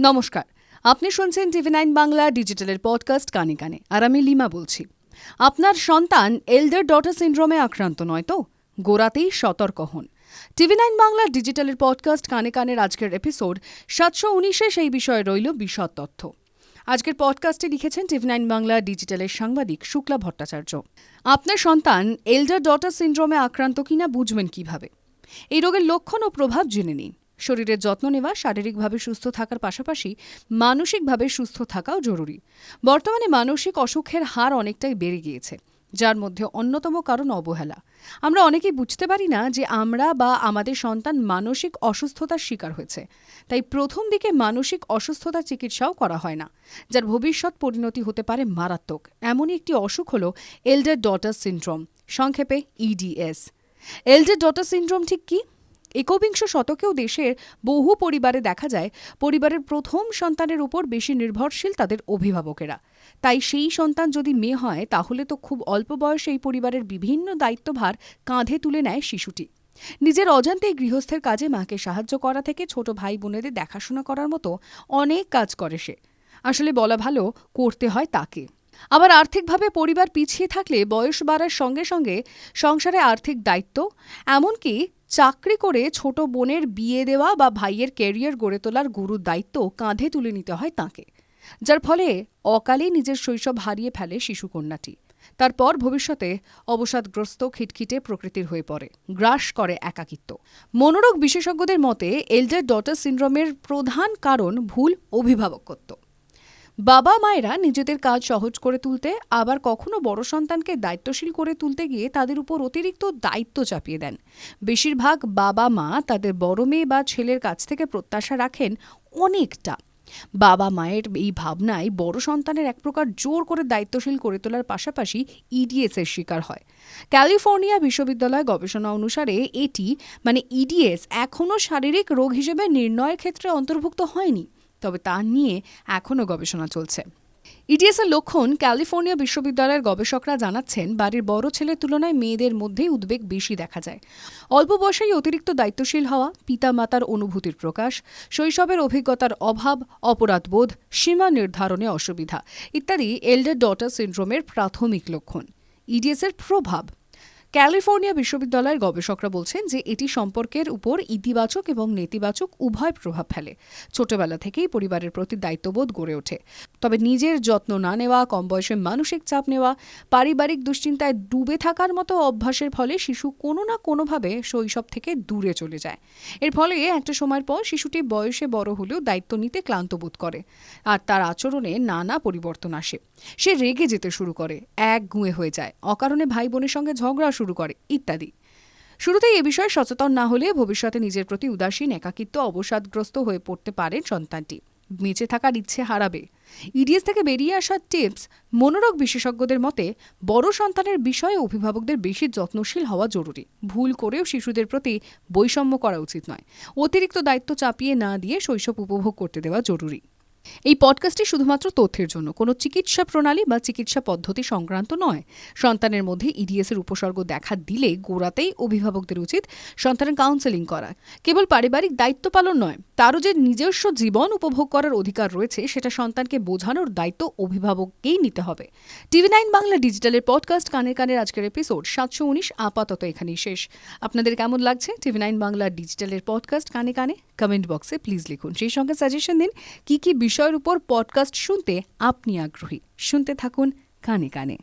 নমস্কার। আপনি শুনছেন টিভি নাইন বাংলা ডিজিটালের পডকাস্ট কানে কানে। আর আমি লিমা বলছি। আপনার সন্তান এল্ডার ডটার সিন্ড্রোমে আক্রান্ত নয় তো? গোড়াতেই সতর্ক হন। টিভি নাইন বাংলা ডিজিটালের পডকাস্ট কানে কানের আজকের এপিসোড সাতশো উনিশে সেই বিষয়ে রইল বিশদ তথ্য। আজকের পডকাস্টে লিখেছেন টিভি নাইন বাংলা ডিজিটালের সাংবাদিক শুক্লা ভট্টাচার্য। আপনার সন্তান এল্ডার ডটার সিন্ড্রোমে আক্রান্ত কিনা বুঝবেন কীভাবে? এই রোগের লক্ষণ ও প্রভাব জেনে নিন। শরীরের যত্ন নেওয়া, শারীরিকভাবে সুস্থ থাকার পাশাপাশি মানসিকভাবে সুস্থ থাকাও জরুরি। বর্তমানে মানসিক অসুখের হার অনেকটাই বেড়ে গিয়েছে, যার মধ্যে অন্যতম কারণ অবহেলা। আমরা অনেকেই বুঝতে পারি না যে আমরা বা আমাদের সন্তান মানসিক অসুস্থতার শিকার হয়েছে, তাই প্রথম দিকে মানসিক অসুস্থতার চিকিৎসাও করা হয় না, যার ভবিষ্যৎ পরিণতি হতে পারে মারাত্মক। এমনই একটি অসুখ হল এল্ডার ডটার সিন্ড্রোম, সংক্ষেপে ইডিএস এল্ডার ডটার সিন্ড্রোম ঠিক কী? একবিংশ শতকেও দেশের বহু পরিবারে দেখা যায়, পরিবারের প্রথম সন্তানের উপর বেশি নির্ভরশীল তাদের অভিভাবকেরা। তাই সেই সন্তান যদি মেয়ে হয়, তাহলে তো খুব অল্প বয়সে এই পরিবারের বিভিন্ন দায়িত্বভার কাঁধে তুলে নেয় শিশুটি। নিজের অজান্তেই গৃহস্থের কাজে মাকে সাহায্য করা থেকে ছোট ভাই বোনেদের দেখাশোনা করার মতো অনেক কাজ করে সে। আসলে বলা ভালো, করতে হয় তাকে। আবার আর্থিকভাবে পরিবার পিছিয়ে থাকলে বয়স বাড়ার সঙ্গে সঙ্গে সংসারে আর্থিক দায়িত্ব, এমনকি চাকরি করে ছোট বোনের বিয়ে দেওয়া বা ভাইয়ের ক্যারিয়ার গড়ে তোলার গুরুর দায়িত্ব কাঁধে তুলে নিতে হয় তাকে, যার ফলে অকালেই নিজের শৈশব হারিয়ে ফেলে শিশুকন্যাটি। তারপর ভবিষ্যতে অবসাদগ্রস্ত খিটখিটে প্রকৃতির হয়ে পড়ে, গ্রাস করে একাকিত্ব। মনোরোগ বিশেষজ্ঞদের মতে এল্ডার ডটার সিন্ড্রোমের প্রধান কারণ ভুল অভিভাবকত্ব। বাবা মায়েরা নিজেদের কাজ সহজ করে তুলতে, আবার কখনো বড় সন্তানকে দায়িত্বশীল করে তুলতে গিয়ে তাদের উপর অতিরিক্ত দায়িত্ব চাপিয়ে দেন। বেশিরভাগ বাবা মা তাদের বড় মেয়ে বা ছেলের কাছ থেকে প্রত্যাশা রাখেন অনেকটা। বাবা মায়ের এই ভাবনায় বড় সন্তানের এক প্রকার জোর করে দায়িত্বশীল করে তোলার পাশাপাশি ইডিএস এর শিকার হয়। ক্যালিফোর্নিয়া বিশ্ববিদ্যালয় গবেষণা অনুসারে এটি মানে ইডিএস এখনও শারীরিক রোগ হিসেবে নির্ণয়ের ক্ষেত্রে অন্তর্ভুক্ত হয়নি। তবে তা নিয়ে এখনও গবেষণা চলছে। ইডিএসের লক্ষণ ক্যালিফোর্নিয়া বিশ্ববিদ্যালয়ের গবেষকরা জানাচ্ছেন, বাড়ির বড় ছেলের তুলনায় মেয়েদের মধ্যেই উদ্বেগ বেশি দেখা যায়। অল্প বয়সেই অতিরিক্ত দায়িত্বশীল হওয়া, পিতামাতার অনুভূতির প্রকাশ, শৈশবের অভিজ্ঞতার অভাব, অপরাধবোধ, সীমা নির্ধারণে অসুবিধা ইত্যাদি এল্ডার ডটার সিন্ড্রোমের প্রাথমিক লক্ষণ। ইডিএসের প্রভাব ক্যালিফোর্নিয়া বিশ্ববিদ্যালয়ের গবেষকরা বলছেন যে এটি সম্পর্কের উপর ইতিবাচক এবং নেতিবাচক উভয় প্রভাব ফেলে। ছোটবেলা থেকেই পরিবারের প্রতি দায়িত্ববোধ গড়ে ওঠে। তবে নিজের যত্ন না নেওয়া কম বয়সে মানসিক চাপ নেওয়া, পারিবারিক দুশ্চিন্তায় ডুবে থাকার মতো অভ্যাসের ফলে শিশু কোনো না কোনোভাবে শৈশব থেকে দূরে চলে যায়। এর ফলে একটা সময়ের পর শিশুটি বয়সে বড় হলেও দায়িত্ব নিতে ক্লান্ত বোধ করে। আর তার আচরণে নানা পরিবর্তন আসে। সে রেগে যেতে শুরু করে, এক গুঁয়ে হয়ে যায়। অকারণে ভাই বোনের সঙ্গে ঝগড়া শুরু করে, ইত্যাদি। শুরুতেই এ বিষয়ে সচেতন না হলে ভবিষ্যতে নিজের প্রতি উদাসীন, একাকিত্ব, অবসাদগ্রস্ত হয়ে পড়তে পারেন সন্তানটি। বেঁচে থাকার ইচ্ছে হারাবে। ইডিএস থেকে বেরিয়ে আসার টিপস মনোরোগ বিশেষজ্ঞদের মতে, বড় সন্তানের বিষয়ে অভিভাবকদের বেশি যত্নশীল হওয়া জরুরি। ভুল করেও শিশুদের প্রতি বৈষম্য করা উচিত নয়। অতিরিক্ত দায়িত্ব চাপিয়ে না দিয়ে শৈশব উপভোগ করতে দেওয়া জরুরি। এই পডকাস্টটি শুধুমাত্র তথ্যের জন্য, কোনো চিকিৎসা প্রণালী বা চিকিৎসা পদ্ধতি সংক্রান্ত নয়। সন্তানের মধ্যে ইডিএসের উপসর্গ দেখা দিলে গোড়াতেই অভিভাবকদের উচিত সন্তানের কাউন্সেলিং করা। কেবল পারিবারিক দায়িত্ব পালন নয়, তারও যে নিজস্ব জীবন উপভোগ করার অধিকার রয়েছে, সেটা সন্তানকে বোঝানোর দায়িত্ব অভিভাবককেই নিতে হবে। টিভি নাইন বাংলা ডিজিটালের পডকাস্ট কানের কানের আজকের এপিসোড সাতশো উনিশ আপাতত এখানেই শেষ। আপনাদের কেমন লাগছে? টিভি নাইন বাংলা ডিজিটালের পডকাস্ট কানে কানে কমেন্ট বক্সে প্লিজ লিখুন। সেই সঙ্গে সাজেশন দিন, কি কি বিষয়ের উপর পডকাস্ট শুনতে আপনি আগ্রহী। শুনতে থাকুন কানে কানে।